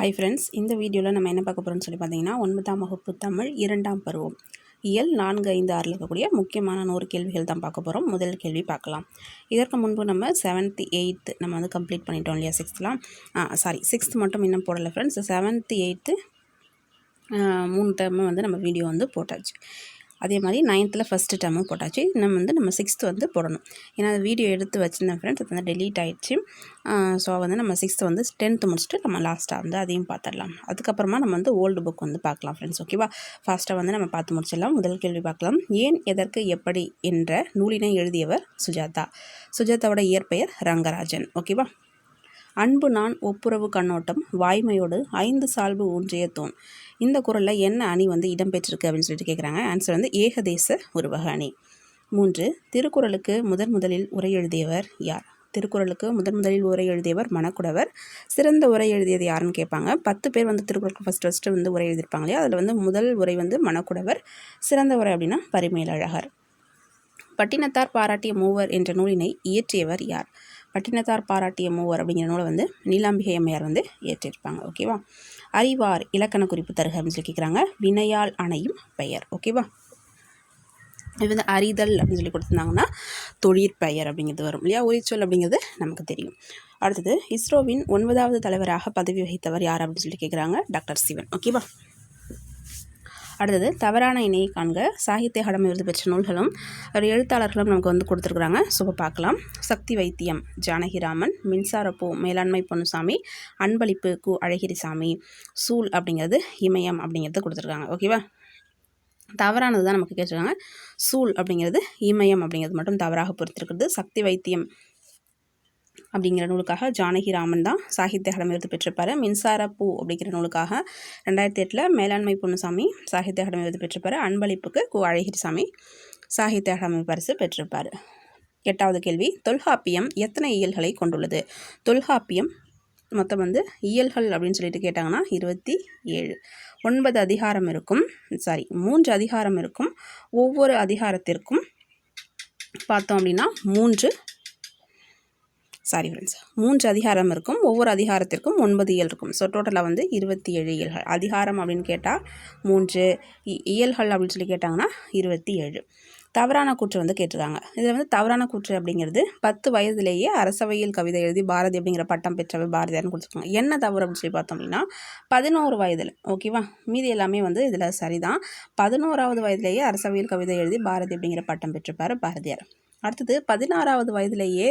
Hi friends இந்த வீடியோவில் நம்ம என்ன பார்க்க போகிறோம்னு சொல்லி பார்த்தீங்கன்னா ஒன்பதாம் வகுப்பு தமிழ் இரண்டாம் பருவம். இயல் நான்கு ஐந்து ஆறில் இருக்கக்கூடிய முக்கியமான நூறு கேள்விகள் தான் பார்க்க போகிறோம் முதல் கேள்வி பார்க்கலாம். இதற்கு முன்பு நம்ம செவன்த்து எயித்து நம்ம வந்து கம்ப்ளீட் பண்ணிட்டோம் இல்லையா சிக்ஸ்த்லாம் சாரி சிக்ஸ்த் மட்டும் இன்னும் போடலை ஃப்ரெண்ட்ஸ் செவன்த்து எயித்து மூணு டைமும் வந்து நம்ம வீடியோ வந்து போட்டாச்சு. அதே மாதிரி நைன்த்தில் ஃபஸ்ட்டு டேர்மும் போட்டாச்சு. நம்ம வந்து நம்ம சிக்ஸ்த்து வந்து போடணும். ஏன்னா அது வீடியோ எடுத்து வச்சுருந்தேன் ஃப்ரெண்ட்ஸ் அது வந்து டெலீட் ஆகிடுச்சு ஸோ வந்து நம்ம சிக்ஸ்த்து வந்து டென்த்து முடிச்சுட்டு நம்ம லாஸ்ட்டாக வந்து அதையும் பார்த்துடலாம் அதுக்கப்புறமா நம்ம வந்து ஓல்டு புக் வந்து பார்க்கலாம் ஃப்ரெண்ட்ஸ் ஓகேவா ஃபாஸ்ட்டாக வந்து நம்ம பார்த்து முடிச்சிடலாம். முதல் கேள்வி பார்க்கலாம். ஏன் எதற்கு எப்படி என்ற நூலினை எழுதியவர் சுஜாதா. சுஜாதாவோட இயற்பெயர் ரங்கராஜன். ஓகேவா அன்பு நான் ஒப்புரவு கண்ணோட்டம் வாய்மையோடு ஐந்து சால்பு ஊன்றிய தூண் இந்த குரலில் என்ன அணி வந்து இடம்பெற்றிருக்கு அப்படின்னு சொல்லிட்டு கேட்குறாங்க ஆன்சர் வந்து ஏகதேச உருவக அணி. மூன்று திருக்குறளுக்கு முதன் முதலில் உரை எழுதியவர் யார்? திருக்குறளுக்கு முதன் முதலில் உரை எழுதியவர் மணக்குடவர். சிறந்த உரை எழுதியது யாருன்னு கேட்பாங்க பத்து பேர் வந்து திருக்குறளுக்கு ஃபஸ்ட் ஃபஸ்ட்டு வந்து உரை எழுதியிருப்பாங்க இல்லையா? அதில் வந்து முதல் உரை வந்து மணக்குடவர். சிறந்த உரை அப்படின்னா பரிமேலழகர். பட்டினத்தார் பாராட்டிய மூவர் என்ற நூலினை இயற்றியவர் யார்? பட்டினத்தார் பாராட்டிய மூவர் அப்படிங்கிற நூலை வந்து நீலாம்பிகை அம்மையார் வந்து ஏற்றிருப்பாங்க. ஓகேவா அறிவார் இலக்கண குறிப்பு தருக அப்படின்னு சொல்லி கேட்குறாங்க வினையால் அணையும் பெயர். ஓகேவா இது வந்து அறிதல் அப்படின்னு சொல்லி கொடுத்துருந்தாங்கன்னா தொழிற்பெயர் அப்படிங்கிறது வரும் இல்லையா? உரிச்சொல் அப்படிங்கிறது நமக்கு தெரியும். அடுத்தது இஸ்ரோவின் ஒன்பதாவது தலைவராக பதவி வகித்தவர் யார் அப்படின்னு சொல்லி கேட்குறாங்க டாக்டர் சிவன். ஓகேவா அடுத்தது தவறான இணையை காண்க. சாகித்ய அகாடமி விருது பெற்ற நூல்களும் அவர் எழுத்தாளர்களும் நமக்கு வந்து கொடுத்துருக்குறாங்க. ஸோ பார்க்கலாம். சக்தி வைத்தியம் ஜானகிராமன் மின்சாரப்பூ மேலாண்மை பொன்னுசாமி அன்பளிப்பு கு அழகிரிசாமி சூல் அப்படிங்கிறது இமயம் அப்படிங்கிறது கொடுத்துருக்காங்க. ஓகேவா தவறானது தான் நமக்கு கேட்டிருக்காங்க. சூல் அப்படிங்கிறது இமயம் அப்படிங்கிறது மட்டும் தவறாக பொறுத்திருக்கிறது. சக்தி வைத்தியம் அப்படிங்கிற நூலுக்காக ஜானகிராமன் தான் சாகித்ய அகாடமி விருது பெற்றிருப்பார். மின்சார பூ அப்படிங்கிற நூலுக்காக ரெண்டாயிரத்தி எட்டில் மேலாண்மை பொன்னுசாமி சாகித்ய அகாடமி விருது பெற்றிருப்பார். அன்பளிப்புக்கு கு அழகிரிசாமி சாகித்ய அகாடமி பரிசு பெற்றிருப்பார். எட்டாவது கேள்வி தொல்காப்பியம் எத்தனை இயல்களை கொண்டுள்ளது? தொல்காப்பியம் மொத்தம் வந்து இயல்கள் அப்படின்னு சொல்லிட்டு கேட்டாங்கன்னா இருபத்தி ஏழு. ஒன்பது அதிகாரம் இருக்கும் சாரி மூன்று அதிகாரம் இருக்கும். ஒவ்வொரு அதிகாரத்திற்கும் பார்த்தோம் அப்படின்னா மூன்று சாரி ஃப்ரெண்ட்ஸ் மூன்று அதிகாரம் இருக்கும். ஒவ்வொரு அதிகாரத்திற்கும் ஒன்பது இயல் இருக்கும். ஸோ டோட்டலாக வந்து இருபத்தி ஏழு இயல்கள். அதிகாரம் அப்படின்னு கேட்டால் மூன்று இயல்கள் அப்படின்னு சொல்லி கேட்டாங்கன்னா இருபத்தி ஏழு தவறான கூற்று வந்து கேட்டிருக்காங்க. இதில் வந்து தவறான கூற்று அப்படிங்கிறது பத்து வயதிலேயே அரசவையில் கவிதை எழுதி பாரதி அப்படிங்கிற பட்டம் பெற்றவர் பாரதியார்னு கொடுத்துருக்காங்க. என்ன தவறு அப்படின்னு சொல்லி பார்த்தோம் அப்படின்னா பதினோரு வயதில் ஓகேவா மீதி எல்லாமே வந்து இதில் சரிதான். பதினோராவது வயதிலேயே அரசவையில் கவிதை எழுதி பாரதி அப்படிங்கிற பட்டம் பெற்றிருப்பார் பாரதியார். அடுத்தது பதினாறாவது வயதிலேயே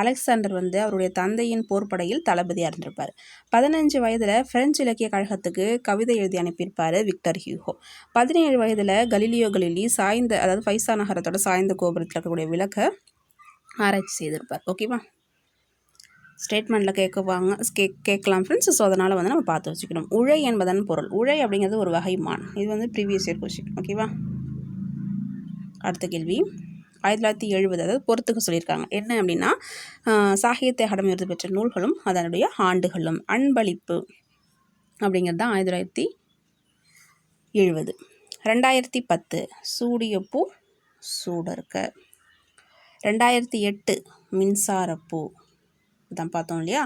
அலெக்சாண்டர் வந்து அவருடைய தந்தையின் போர்ப்படையில் தளபதியாக இருந்திருப்பார் பதினஞ்சு வயதில் பிரெஞ்சு இலக்கிய கழகத்துக்கு கவிதை எழுதி அனுப்பியிருப்பார் விக்டர் ஹியூகோ. பதினேழு வயதில் கலிலியோ கலிலி சாய்ந்த அதாவது பைசா நகரத்தோட சாய்ந்த கோபுரத்தில் இருக்கக்கூடிய விளக்கை ஆராய்ச்சி செய்திருப்பார். ஓகேவா ஸ்டேட்மெண்ட்டில் கேட்குவாங்க கே கேட்கலாம் ஃப்ரெண்ட்ஸ் ஸோ அதனால் வந்து நம்ம பார்த்து வச்சுக்கணும். உழை என்பதன் பொருள். உழை அப்படிங்கிறது ஒரு வகை மான். இது வந்து ப்ரீவியஸ் இயர் கொஸ்டின் ஓகேவா அடுத்த கேள்வி. ஆயிரத்தி தொள்ளாயிரத்தி எழுபது அதாவது பொறுத்துக்க சொல்லியிருக்காங்க. என்ன அப்படின்னா சாகித்ய அகாடமி விருது பெற்ற நூல்களும் அதனுடைய ஆண்டுகளும். அன்பளிப்பு அப்படிங்கிறது தான் ஆயிரத்தி தொள்ளாயிரத்தி எழுபது. ரெண்டாயிரத்தி பத்து சூடியப்பூ சூடர்க்க ரெண்டாயிரத்தி எட்டு மின்சாரப்பூ. தான் பார்த்தோம் இல்லையா?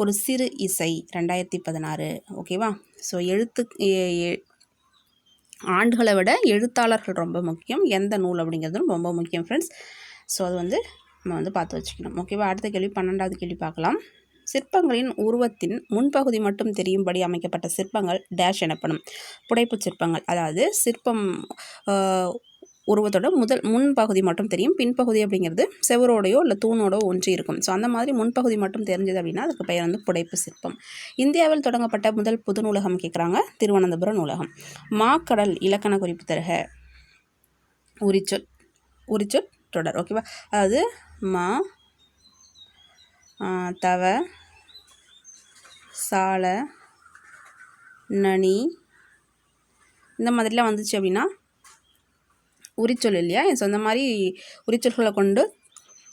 ஒரு சிறு இசை ரெண்டாயிரத்தி பதினாறு ஓகேவா? ஸோ எழுத்து ஆண்டுகளை விட எழுத்தாளர்கள் ரொம்ப முக்கியம். எந்த நூல் அப்படிங்கிறதும் ரொம்ப முக்கியம் ஃப்ரெண்ட்ஸ் ஸோ அது வந்து நம்ம வந்து பார்த்து வச்சுக்கணும். ஓகேவா அடுத்த கேள்வி பன்னெண்டாவது கேள்வி பார்க்கலாம். சிற்பங்களின் உருவத்தின் முன்பகுதி மட்டும் தெரியும்படி அமைக்கப்பட்ட சிற்பங்கள் டேஷ் எனப்படும். புடைப்பு சிற்பங்கள் அதாவது சிற்பம் உருவத்தோட முதல் முன்பகுதி மட்டும் தெரியும். பின்பகுதி அப்படிங்கிறது செவரோடையோ இல்லை தூணோடோ ஒன்றி இருக்கும். ஸோ அந்த மாதிரி முன்பகுதி மட்டும் தெரிஞ்சது அப்படின்னா அதுக்கு பெயர் வந்து புடைப்பு சிற்பம். இந்தியாவில் தொடங்கப்பட்ட முதல் புது நூலகம் கேட்குறாங்க திருவனந்தபுரம் நூலகம். மாக்கடல் இலக்கண குறிப்பு தருக. உரிச்சொல் உரிச்சொல் தொடர். ஓகேவா அதாவது மா தவ சால நனி இந்த மாதிரிலாம் வந்துச்சு அப்படின்னா உரிச்சொல் இல்லையா? சொந்த மாதிரி உரிச்சொல்களை கொண்டு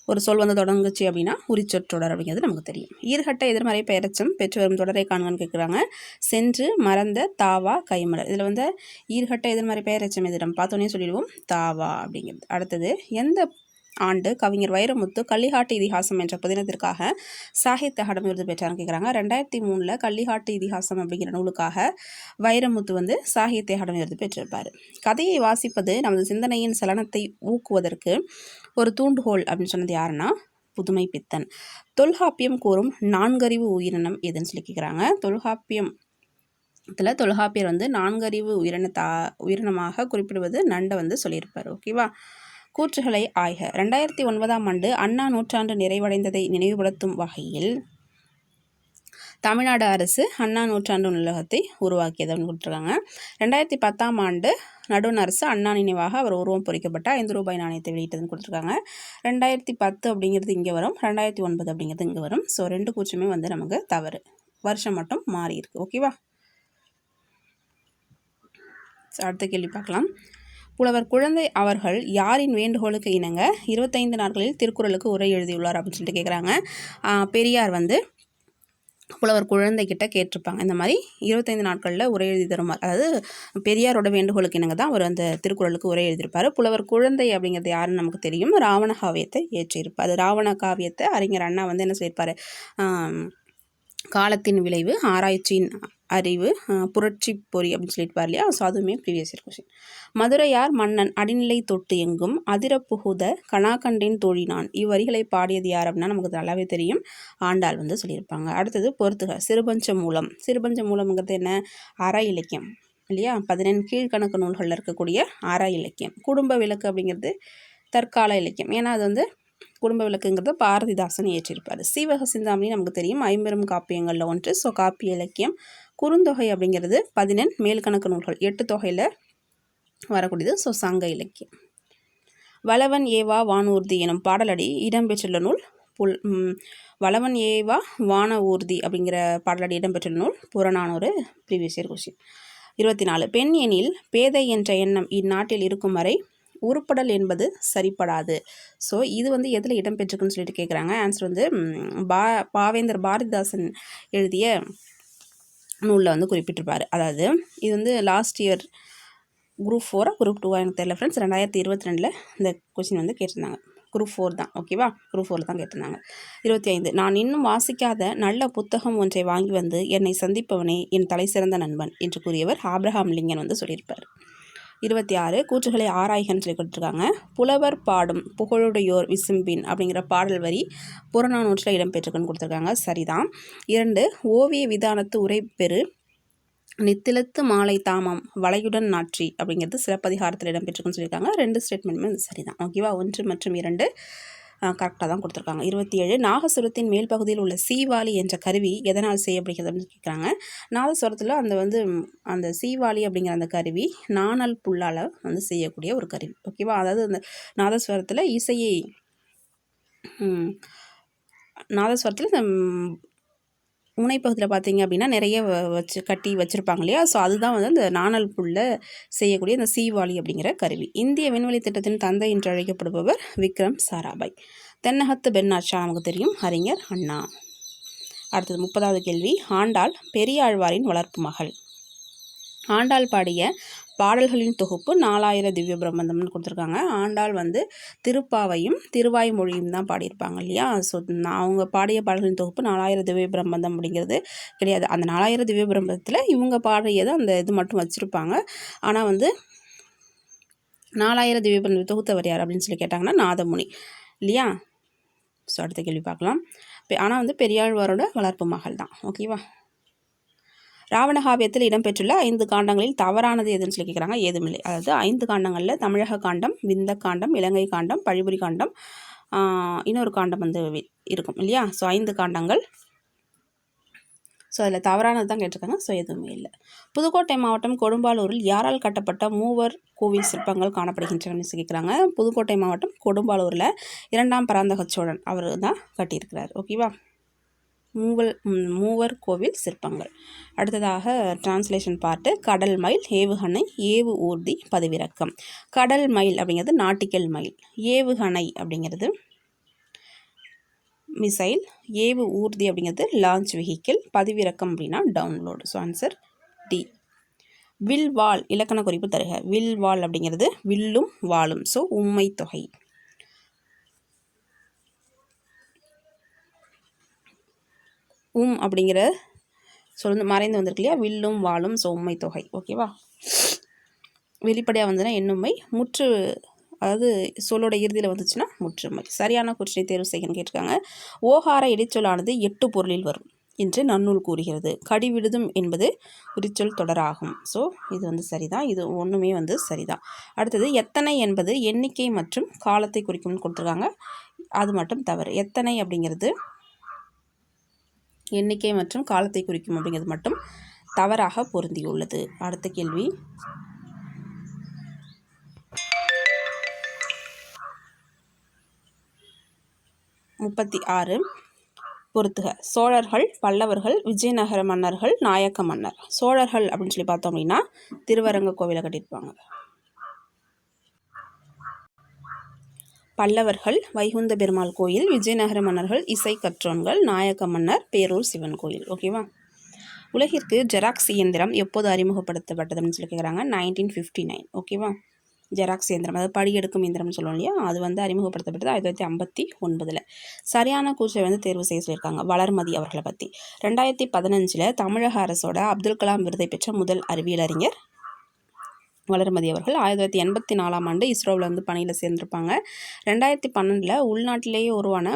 ஒரு சொல் வந்து தொடங்குச்சு அப்படின்னா உரிச்சொற்றொடர் அப்படிங்கிறது நமக்கு தெரியும். ஈர்கட்ட எதிர்மறை பெயரச்சம் பெற்று வரும் தொடரை காணுங்கன்னு கேட்குறாங்க. சென்று மறந்த தாவா கைமலர். இதில் வந்து ஈர்கட்ட எதிர்மறை பெயரச்சம் எதிரம் பார்த்தோன்னே சொல்லிடுவோம். தாவா அப்படிங்கிறது. அடுத்தது எந்த ஆண்டு கவிஞர் வைரமுத்து கள்ளிகாட்டு இதிகாசம் என்ற புதினத்திற்காக சாகித்ய அகாடமி விருது பெற்றார்னு கேட்குறாங்க ரெண்டாயிரத்தி மூணில் கள்ளிகாட்டு இதிகாசம் அப்படிங்கிற நூலுக்காக வைரமுத்து வந்து சாகித்ய அகாடமி விருது பெற்றிருப்பார். கதையை வாசிப்பது நமது சிந்தனையின் சலனத்தை ஊக்குவதற்கு ஒரு தூண்டுகோல் அப்படின்னு சொன்னது யாருன்னா புதுமை பித்தன். தொல்காப்பியம் கூறும் நான்கறிவு உயிரினம் எதுன்னு சொல்லி கேட்குறாங்க தொல்காப்பியம் இதில் தொல்காப்பியர் வந்து நான்கறிவு உயிரினத்தா உயிரினமாக குறிப்பிடுவது நண்டை வந்து சொல்லியிருப்பார். ஓகேவா? கூற்றுகளை ஆய்க. ரெண்டாயிரத்தி ஒன்பதாம் ஆண்டு அண்ணா நூற்றாண்டு நிறைவடைந்ததை நினைவுபடுத்தும் வகையில் தமிழ்நாடு அரசு அண்ணா நூற்றாண்டு நூலகத்தை உருவாக்கியதுன்னு கொடுத்துருக்காங்க. ரெண்டாயிரத்தி பத்தாம் ஆண்டு நடுவண் அரசு அண்ணா நினைவாக அவர் உருவம் பொறிக்கப்பட்ட ஐந்து ரூபாய் நாணயத்தை வெளியிட்டதுன்னு கொடுத்துருக்காங்க. ரெண்டாயிரத்தி பத்து அப்படிங்கிறது இங்கே வரும். ரெண்டாயிரத்தி ஒன்பது அப்படிங்கிறது இங்கே வரும். ஸோ ரெண்டு கூச்சுமே வந்து நமக்கு தவறு. வருஷம் மட்டும் மாறி இருக்கு. ஓகேவா அடுத்த கேள்வி பார்க்கலாம். புலவர் குழந்தை அவர்கள் யாரின் வேண்டுகோளுக்கு இணங்க இருபத்தைந்து நாட்களில் திருக்குறளுக்கு உரை எழுதியுள்ளார் அப்படின்னு சொல்லிட்டு கேட்குறாங்க பெரியார் வந்து புலவர் குழந்தைகிட்ட கேட்டிருப்பாங்க. இந்த மாதிரி இருபத்தைந்து நாட்களில் உரை எழுதி தருமார் அதாவது பெரியாரோட வேண்டுகோளுக்கு இணங்க தான் அவர் அந்த திருக்குறளுக்கு உரை எழுதியிருப்பார். புலவர் குழந்தை அப்படிங்கிறது யாருன்னு நமக்கு தெரியும். ராவண காவியத்தை ஏற்றியிருப்பார். ராவண காவியத்தை அறிஞர் அண்ணா வந்து என்ன சொல்லியிருப்பார்? காலத்தின் விளைவு ஆராய்ச்சியின் அறிவு புரட்சி பொறி அப்படின்னு சொல்லிட்டு இல்லையா? ஸோ அதுவுமே ப்ரீவியஸ் இயர் கொஸ்டின் மதுரையார் மன்னன்? அடிநிலை தொட்டு எங்கும் அதிர புகுத கணாகண்டின் தோழினான் இவ்வரிகளை பாடியது யார் அப்படின்னா நமக்கு நல்லாவே தெரியும். ஆண்டாள் வந்து சொல்லியிருப்பாங்க. அடுத்தது பொறுத்துக. சிறுபஞ்ச மூலம். சிறுபஞ்ச மூலம்ங்கிறது என்ன? அற இலக்கியம். இல்லையா? பதினெண் கீழ்கணக்கு நூல்களில் இருக்கக்கூடிய அற இலக்கியம். குடும்ப விளக்கு அப்படிங்கிறது தற்கால இலக்கியம். ஏன்னா அது வந்து குடும்ப விளக்குங்கிறத பாரதிதாசன் ஏற்றிருப்பார் சீவக சிந்தாமணி நமக்கு தெரியும். ஐம்பெரும் காப்பியங்களில் ஒன்று. ஸோ காப்பிய இலக்கியம். குறுந்தொகை அப்படிங்கிறது பதினெண் மேல்கணக்கு நூல்கள் எட்டு தொகையில் வரக்கூடியது. ஸோ சங்க இலக்கியம். வளவன் ஏவா வானூர்தி எனும் பாடலடி இடம்பெற்றுள்ள நூல் புல் வளவன் ஏவா வான ஊர்தி அப்படிங்கிற பாடலடி இடம்பெற்றுள்ள நூல் புறநானூறு ப்ரீவியஸ் இயர் கொஸ்டின் இருபத்தி நாலு பெண் எனில் பேதை என்ற எண்ணம் இந்நாட்டில் இருக்கும் வரை உருப்படல் என்பது சரிப்படாது. ஸோ இது வந்து எதில் இடம்பெற்றுக்குன்னு சொல்லிட்டு கேட்குறாங்க ஆன்சர் வந்து பா பாவேந்தர் பாரதிதாசன் எழுதிய நூலில் வந்து குறிப்பிட்டிருப்பார். அதாவது இது வந்து லாஸ்ட் இயர் குரூப் ஃபோராக குரூப் டூவாக எனக்கு தெரியல ஃப்ரெண்ட்ஸ் ரெண்டாயிரத்தி இருபத்தி ரெண்டில் இந்த கொஸ்டின் வந்து கேட்டிருந்தாங்க. குரூப் ஃபோர் தான் ஓகேவா குரூப் ஃபோரில் தான் கேட்டிருந்தாங்க. இருபத்தி ஐந்து நான் இன்னும் வாசிக்காத நல்ல புத்தகம் ஒன்றை வாங்கி வந்து என்னை சந்திப்பவனே என் தலை சிறந்த நண்பன் என்று கூறியவர் ஆப்ரஹாம் லிங்கன் வந்து சொல்லியிருப்பார். இருபத்தி ஆறு கூற்றுகளை ஆராய்கன்னு சொல்லி கொடுத்துருக்காங்க புலவர் பாடும் புகழுடையோர் விசும்பின் அப்படிங்கிற பாடல் வரி புறநானூற்றில் இடம்பெற்றிருக்குன்னு கொடுத்துருக்காங்க. சரிதான். இரண்டு ஓவிய விதானத்து உரைப்பெரு நித்திலத்து மாலை தாமம் வலையுடன் நாற்றி அப்படிங்கிறது சிலப்பதிகாரத்தில் இடம்பெற்றிருக்குன்னு சொல்லியிருக்காங்க. ரெண்டு ஸ்டேட்மெண்ட்டுமே சரிதான். ஓகேவா? ஒன்று மற்றும் இரண்டு. கரெக்டாக தான் கொடுத்துருக்காங்க. இருபத்தி ஏழு நாகசுரத்தின் மேல் பகுதியில் உள்ள சீவாளி என்ற கருவி எதனால் செய்யப்படுகிறது அப்படின்னு கேட்குறாங்க. நாதஸ்வரத்தில் அந்த வந்து அந்த சீவாளி அப்படிங்கிற அந்த கருவி நாணல் புல்லால் வந்து செய்யக்கூடிய ஒரு கருவி. ஓகேவா அதாவது அந்த நாதஸ்வரத்தில் இசையை நாதஸ்வரத்தில் இந்த முனைப்பகுதியில் பார்த்தீங்க அப்படின்னா நிறைய வச்சு கட்டி வச்சுருப்பாங்க இல்லையா? ஸோ அதுதான் வந்து அந்த நாணல் புல்ல செய்யக்கூடிய அந்த சீவாளி அப்படிங்கிற கருவி. இந்திய விண்வெளி திட்டத்தின் தந்தை என்று அழைக்கப்படுபவர் விக்ரம் சாராபாய். தென்னகத்து பென்னாட்சா நமக்கு தெரியும். அறிஞர் அண்ணா. அடுத்தது முப்பதாவது கேள்வி. ஆண்டாள் பெரியாழ்வாரின் வளர்ப்பு மகள். ஆண்டாள் பாடிய பாடல்களின் தொகுப்பு நாலாயிர திவ்ய பிரபந்தம்னு கொடுத்துருக்காங்க. ஆண்டாள் வந்து திருப்பாவையும் திருவாய் மொழியும் தான் பாடியிருப்பாங்க இல்லையா? ஸோ அவங்க பாடிய பாடல்களின் தொகுப்பு நாலாயிர திவ்ய பிரபந்தம் அப்படிங்கிறது கிடையாது. அந்த நாலாயிர திவ்ய பிரபந்தத்தில் இவங்க பாடியதை அந்த இது மட்டும் வச்சுருப்பாங்க. ஆனால் வந்து நாலாயிர திவ்ய பிரபந்தம் தொகுத்தவர் யார் அப்படின்னு சொல்லி கேட்டாங்கன்னா நாதமுனி. இல்லையா? ஸோ அடுத்த கேள்வி பார்க்கலாம். ஆனால் வந்து பெரியாழ்வாரோட வளர்ப்பு மகள் தான் ஓகேவா ராவணகாவியத்தில் இடம்பெற்றுள்ள ஐந்து காண்டங்களில் தவறானது எதுன்னு சொல்லி கேட்குறாங்க ஏதுமில்லை அதாவது ஐந்து காண்டங்களில் தமிழக காண்டம் விந்த காண்டம் இலங்கை காண்டம் பழிபுரி காண்டம் இன்னொரு காண்டம் வந்து இருக்கும் இல்லையா? ஸோ ஐந்து காண்டங்கள். ஸோ அதில் தவறானது தான் கேட்டிருக்காங்க. ஸோ எதுவுமே இல்லை. புதுக்கோட்டை மாவட்டம் கொடும்பாலூரில் யாரால் கட்டப்பட்ட மூவர் கோவில் சிற்பங்கள் காணப்படுகின்றன கேட்குறாங்க புதுக்கோட்டை மாவட்டம் கொடும்பாலூரில் இரண்டாம் பராந்தக சோழன் அவர் தான் கட்டியிருக்கிறார். ஓகேவா மூவல் மூவர் கோவில் சிற்பங்கள். அடுத்ததாக டிரான்ஸ்லேஷன் பார்ட்டு கடல் மயில் ஏவுகணை ஏவு ஊர்தி பதிவிறக்கம். கடல் மயில் அப்படிங்கிறது நாட்டிக்கல் மயில். ஏவுகணை அப்படிங்கிறது மிசைல் ஏவு ஊர்தி அப்படிங்கிறது லான்ச் வெஹிக்கிள் பதிவிறக்கம் அப்படின்னா டவுன்லோடு ஸோ ஆன்சர் டி வில் வால் இலக்கண குறிப்பு தருக. வில் வால் அப்படிங்கிறது வில்லும் வாலும் ஸோ உண்மை தொகை. உம் அப்படிங்கிற சொல் மறைந்து வந்திருக்கு இல்லையா வில்லும் வாழும் சோம்மை தொகை. ஓகேவா வெளிப்படையாக வந்ததுன்னா என்னுமை முற்று அதாவது சொல்லோட இறுதியில் வந்துச்சுன்னா முற்றுமை. சரியான குறிச்சினை தேர்வு செய்யணும்னு கேட்டிருக்காங்க. ஓகார இடைச்சொல்லானது எட்டு பொருளில் வரும் என்று நன்னூல் கூறுகிறது. கடிவிடுதும் என்பது உரிச்சொல் தொடராகும். ஸோ இது வந்து சரிதான். இது ஒன்றுமே வந்து சரிதான். அடுத்தது எத்தனை என்பது எண்ணிக்கை மற்றும் காலத்தை குறிக்கும்னு கொடுத்துருக்காங்க. அது மட்டும் தவறு. எத்தனை அப்படிங்கிறது எண்ணிக்கை மற்றும் காலத்தை குறிக்கும் அப்படிங்கிறது மட்டும் தவறாக பொருந்தியுள்ளது. அடுத்த கேள்வி. முப்பத்தி ஆறு. பொறுத்துக சோழர்கள் பல்லவர்கள் விஜயநகர மன்னர்கள் நாயக்க மன்னர். சோழர்கள் அப்படின்னு சொல்லி பார்த்தோம் அப்படின்னா திருவரங்க கோவிலை கட்டியிருப்பாங்க. பல்லவர்கள் வைகுந்த பெருமாள் கோயில் விஜயநகர மன்னர்கள் இசை கற்றோன்கள் நாயக்க மன்னர் பேரூர் சிவன் கோயில். ஓகேவா உலகிற்கு ஜெராக்ஸ் இயந்திரம் எப்போது அறிமுகப்படுத்தப்பட்டதுன்னு சொல்லி கேட்குறாங்க நைன்டீன் ஃபிஃப்டி நைன் ஓகேவா ஜெராக்ஸ் இயந்திரம் அதாவது படியெடுக்கும் இயந்திரம்னு சொல்லுவோம் இல்லையா? அது வந்து அறிமுகப்படுத்தப்பட்டது ஆயிரத்தி தொள்ளாயிரத்தி ஐம்பத்தி ஒன்பதில். சரியான கூச்சை வந்து தேர்வு செய்ய சொல்லியிருக்காங்க வளர்மதி அவர்களை பற்றி ரெண்டாயிரத்தி பதினஞ்சில் தமிழக அரசோட அப்துல் கலாம் விருதை பெற்ற முதல் அறிவியல் அறிஞர் வளர்மதி அவர்கள் ஆயிரத்தி தொள்ளாயிரத்தி எண்பத்தி நாலாம் ஆண்டு இஸ்ரோவில் வந்து பணியில் சேர்ந்திருப்பாங்க. ரெண்டாயிரத்தி பன்னெண்டில் உள்நாட்டிலேயே உருவான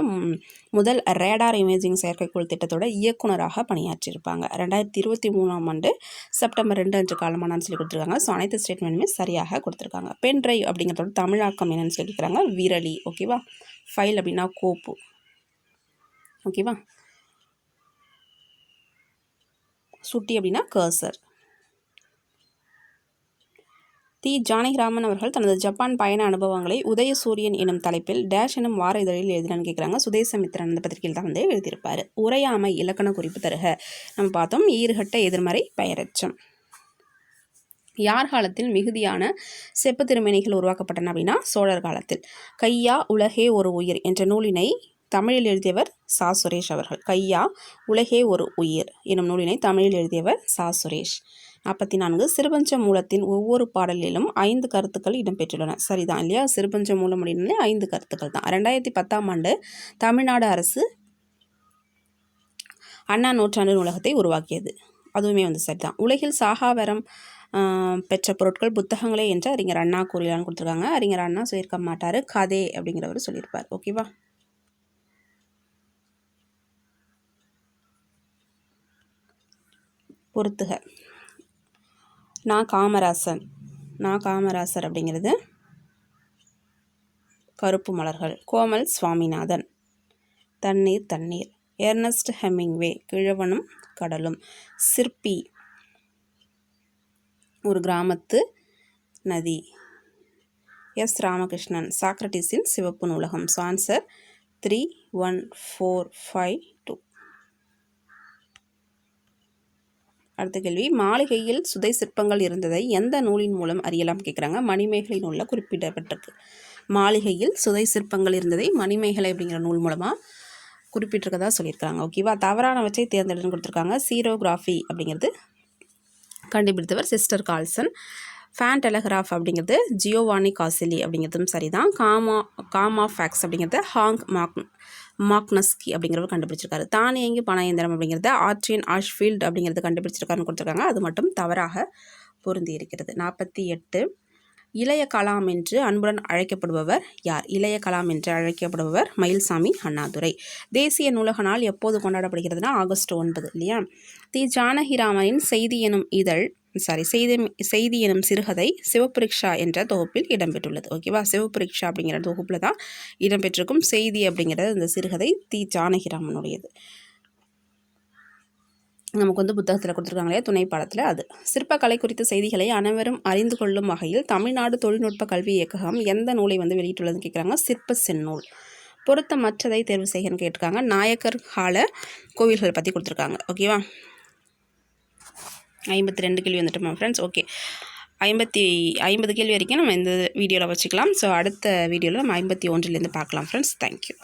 முதல் ரேடார் இமேஜிங் செயற்கைக்கோள் திட்டத்தோட இயக்குநராக பணியாற்றியிருப்பாங்க. ரெண்டாயிரத்தி இருபத்தி மூணாம் ஆண்டு செப்டம்பர் ரெண்டு அஞ்சு காலமானான்னு சொல்லி கொடுத்துருக்காங்க. ஸோ அனைத்து ஸ்டேட்மெண்ட்டுமே சரியாக கொடுத்துருக்காங்க. பென் ட்ரைவ் அப்படிங்கிறதோட தமிழாக்கம் என்னன்னு சொல்லி விரலி ஓகேவா ஃபைல் அப்படின்னா கோப்பு. ஓகேவா சுட்டி அப்படின்னா கர்சர் தி ஜானகிராமன் அவர்கள் தனது ஜப்பான் பயண அனுபவங்களை உதயசூரியன் எனும் தலைப்பில் டேஷ் எனும் வார இதழில் எழுதினான்னு கேட்குறாங்க சுதேசமித்ரன் அந்த பத்திரிகையில் தான் வந்து எழுதியிருப்பார். உரையாமை இலக்கண குறிப்பு தருக. நம்ம பார்த்தோம். ஈறுகட்ட எதிர்மறை பெயரச்சம். யார் காலத்தில் மிகுதியான செப்பு திருமேனிகள் உருவாக்கப்பட்டன அப்படின்னா சோழர் காலத்தில். கையா உலகே ஒரு உயிர் என்ற நூலினை தமிழில் எழுதியவர் சா. சுரேஷ் அவர்கள். கையா உலகே ஒரு உயிர் எனும் நூலினை தமிழில் எழுதியவர் சா. சுரேஷ். நாற்பத்தி நான்கு சிறுபஞ்ச மூலத்தின் ஒவ்வொரு பாடலிலும் ஐந்து கருத்துக்கள் இடம்பெற்றுள்ளன. சரிதான் இல்லையா? சிறுபஞ்ச மூலம் அப்படின்னாலே ஐந்து கருத்துக்கள் தான். ரெண்டாயிரத்தி பத்தாம் ஆண்டு தமிழ்நாடு அரசு அண்ணா நூற்றாண்டு நூலகத்தை உருவாக்கியது. அதுவுமே வந்து சரிதான். உலகில் சாகாவரம் பெற்ற பொருட்கள் புத்தகங்களே என்று அறிஞர் அண்ணா கூறியலான்னு கொடுத்துருக்காங்க. அறிஞர் அண்ணா சொல்லியிருக்க மாட்டார். கதே அப்படிங்கிறவர் சொல்லியிருப்பார். ஓகேவா? பொறுத்துக. நான் காமராசன் நான் காமராசர் அப்படிங்கிறது கருப்பு மலர்கள். கோமல் சுவாமிநாதன். தண்ணீர் தண்ணீர். எர்னஸ்ட் ஹெமிங்வே கிழவனும் கடலும். சிற்பி ஒரு கிராமத்து நதி. எஸ். ராமகிருஷ்ணன். சாக்ரட்டிஸின் சிவப்பு நூலகம். So answer three one four five two அடுத்த கேள்வி. மாளிகையில் சுதை சிற்பங்கள் இருந்ததை எந்த நூலின் மூலம் அறியலாம் கேட்குறாங்க மணிமேகலை நூலில் குறிப்பிடப்பட்டிருக்கு. மாளிகையில் சுதை சிற்பங்கள் இருந்ததை மணிமேகலை அப்படிங்கிற நூல் மூலமாக குறிப்பிட்டிருக்கதா சொல்லியிருக்காங்க ஓகேவா தவறானவற்றை தேர்ந்தெடுன்னு கொடுத்துருக்காங்க. சீரோகிராஃபி அப்படிங்கிறது கண்டுபிடித்தவர் சிஸ்டர் கால்சன். ஃபேன் டெலகிராஃப் அப்படிங்கிறது ஜியோவானி காசிலி அப்படிங்கிறதும் சரி தான் காமா காமா ஃபேக்ஸ் அப்படிங்கிறது ஹாங் மாக் மாக்னஸ்கி அப்படிங்கிறவர் கண்டுபிடிச்சிருக்காரு. தானியங்கி பண இயந்திரம் அப்படிங்கிறத ஆட்ரியன் ஆஷ்ஃபீல்ட் அப்படிங்கிறது கண்டுபிடிச்சிருக்காருன்னு கொடுத்துருக்காங்க. அது மட்டும் தவறாக பொருந்தி இருக்கிறது நாற்பத்தி எட்டு. இளைய கலாம் என்று அன்புடன் அழைக்கப்படுபவர் யார்? இளைய கலாம் என்று அழைக்கப்படுபவர் மயில்சாமி அண்ணாதுரை. தேசிய நூலக நாள் எப்போது கொண்டாடப்படுகிறதுனா ஆகஸ்ட் ஒன்பது இல்லையா? தி. ஜானகிராமனின் செய்தி எனும் இதழ் சாரி செய்தி செய்தி எனும் சிறுகதை சிவபுரிக்ஷா என்ற தொகுப்பில் இடம்பெற்றுள்ளது. ஓகேவா சிவபுரிக்ஷா அப்படிங்கிற தொகுப்பில் தான் இடம்பெற்றிருக்கும் செய்தி அப்படிங்கிறது இந்த சிறுகதை தி. ஜானகிராமனுடையது. நமக்கு வந்து புத்தகத்தில் கொடுத்துருக்காங்களே துணை பாடத்தில் அது. சிற்பக்கலை குறித்த செய்திகளை அனைவரும் அறிந்து கொள்ளும் வகையில் தமிழ்நாடு தொழில்நுட்ப கல்வி இயக்ககம் எந்த நூலை வந்து வெளியிட்டுள்ளதுன்னு கேட்குறாங்க சிற்ப செந்நூல். பொருத்தமற்றதை தேர்வு செய்யன்னு கேட்டிருக்காங்க. நாயக்கர் கால கோவில்கள் பற்றி கொடுத்துருக்காங்க. ஓகேவா ஐம்பத்தி ரெண்டு கேள்வி வந்துட்டோமா ஃப்ரெண்ட்ஸ் ஓகே ஐம்பத்தி ஐம்பது கேள்வி வரைக்கும் நம்ம இந்த வீடியோவில் வச்சுக்கலாம். ஸோ அடுத்த வீடியோவில் நம்ம ஐம்பத்தி ஒன்றுலேருந்து பார்க்கலாம் ஃப்ரெண்ட்ஸ் தேங்க்யூ